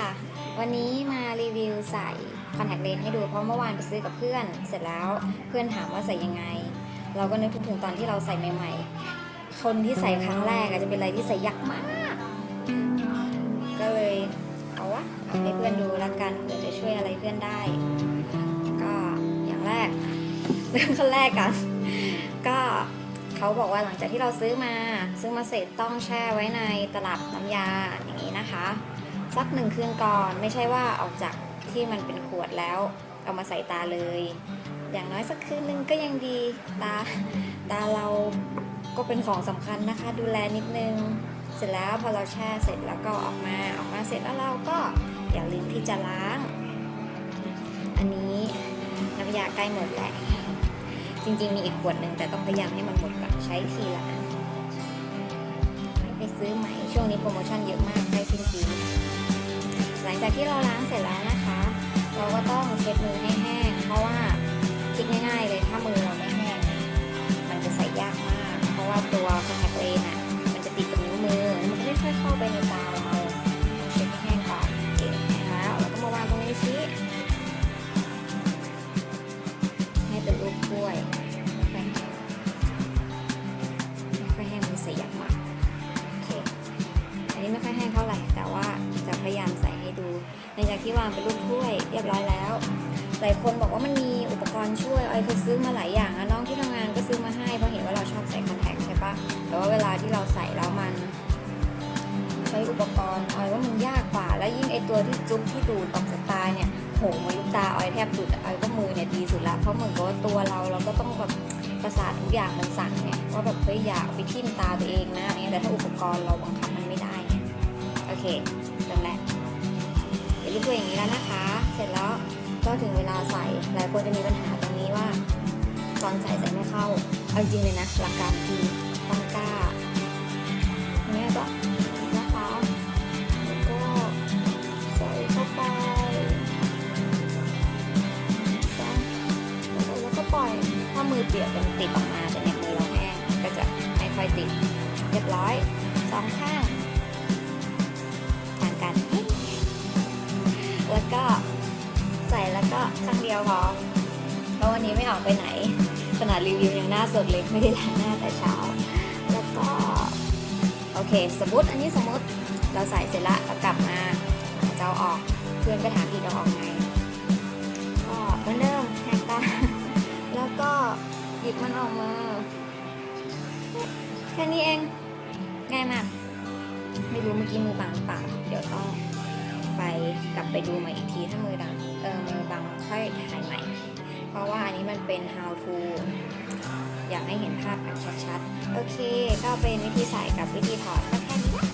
ค่ะ วันนี้มารีวิวใส่คอนแทคเลนส์ให้ดูเพราะเมื่อวานไปซื้อกับเพื่อน เสร็จแล้วเพื่อนถามว่าใส่ยังไง เราก็นึกถึงตอนที่เราใส่ใหม่ๆ คนที่ใส่ครั้งแรกอาจจะเป็นอะไรที่ใส่ยากมาก ก็เลยเอาวะเอาให้เพื่อนดูละกันเผื่อจะช่วยอะไรเพื่อนได้ ก็อย่างแรกเริ่มขั้นแรกกัน ก็เขาบอกว่าหลังจากที่เราซื้อมา ซื้อมาเสร็จต้องแช่ไว้ในตลับน้ำยาอย่างนี้นะคะ สักหนึ่งคืนก่อน ไม่ใช่ว่าออกจากที่มันเป็นขวดแล้ว เอามาใส่ตาเลย อย่างน้อยสักคืนนึงก็ยังดีตาตาเราก็เป็นของสำคัญนะคะ ดูแลนิดนึง เสร็จแล้วพอเราแช่เสร็จแล้วก็ออกมาออกมาเสร็จแล้วเราก็อย่าลืมที่จะล้าง อันนี้น้ำยาใกล้หมดแหละจริงๆมีอีกขวดหนึ่งแต่ต้องพยายามให้มันหมดก่อนใช้ทีละอันไม่ไปซื้อใหม่ช่วงนี้โปรโมชั่นเยอะมากใกล้สิ้นปี หลังจากที่เราล้างเสร็จแล้วนะคะ เราก็ต้องเช็ดมือให้แห้ง เพราะว่าคิดง่ายๆเลยถ้ามือเราไม่แห้งมันจะใส่ยากมาก เพราะว่าตัวคอนแทคเลนส์อะมันจะติดกับนิ้วมือมันไม่ค่อยเข้าไปในตาเราเช็ดให้แห้งก่อนเคแห้งแล้วเราก็มาวางตรงนี้ชี้ให้เป็นรูปกล้วย ที่วางเป็นรูปถ้วยเรียบร้อยแล้ว หลายคนบอกว่ามันมีอุปกรณ์ช่วยออยเคยซื้อมาหลายอย่างนะน้องที่ทำงานก็ซื้อมาให้เพราะเห็นว่าเราชอบใส่คอนแทคใช่ปะแต่ว่าเวลาที่เราใส่แล้วมัน ใช้อุปกรณ์ออยว่ามันยากกว่า แล้วยิ่งไอตัวที่จุ๊บที่ดูดออกจากตาเนี่ยโหมายุบตาออยแทบดุดออยก็มือเนี่ยดีสุดละเพราะเหมือนกับว่าตัวเราเราก็ต้องแบบประสาททุกอย่างมันสั่งไงว่าแบบเฮ้ยอย่าเอาไปทิ่มตาตัวเองนะอะไรเงี้ยแต่ถ้าอุปกรณ์เราบังคับมันไม่ได้ไงโอเคเริ่มแรก เดี๋ยวรูปตัวอย่างนี้แล้วนะคะ เสร็จแล้วก็ถึงเวลาใส่หลายคนจะมีปัญหาตรงนี้ว่า ตอนใส่ใส่ไม่เข้าเอาจริงเลยนะหลักการคือต้องกล้าเนี่ยก็นะคะแล้วก็ใส่เข้าไปใส่แล้วก็ปล่อยถ้ามือเปียกมันติดออกมาแต่เนี่ยมือเราแห้งก็จะไม่ค่อยติดเรียบร้อยสองข้าง ก็ข้งเดียวพอเพราะวันนี้ไม่ออกไปไหน ขนาดรีวิวยังหน้าสดเลยไม่ได้ล้างหน้าแต่เช้า แล้วก็ โอเค สมมติอันนี้สมมติเราใส่เสร็จละเรากลับมาจะเอาออกเพื่อนก็ถามอีกเอาออกไงก็เหมือนเดิมแหกตาแล้วก็หยิบมันออกมาแค่นี้เองง่ายมาก ไม่รู้เมื่อกี้มือบังหรือเปล่าเดี๋ยวต้อง ไปกลับไปดูใหม่อีกทีถ้ามือดังเออมือบังค่อยถ่ายใหม่ เพราะว่าอันนี้มันเป็น how to อยากให้เห็นภาพกันชัดๆ โอเค ก็เป็นวิธีใส่กับวิธีถอดก็แค่นี้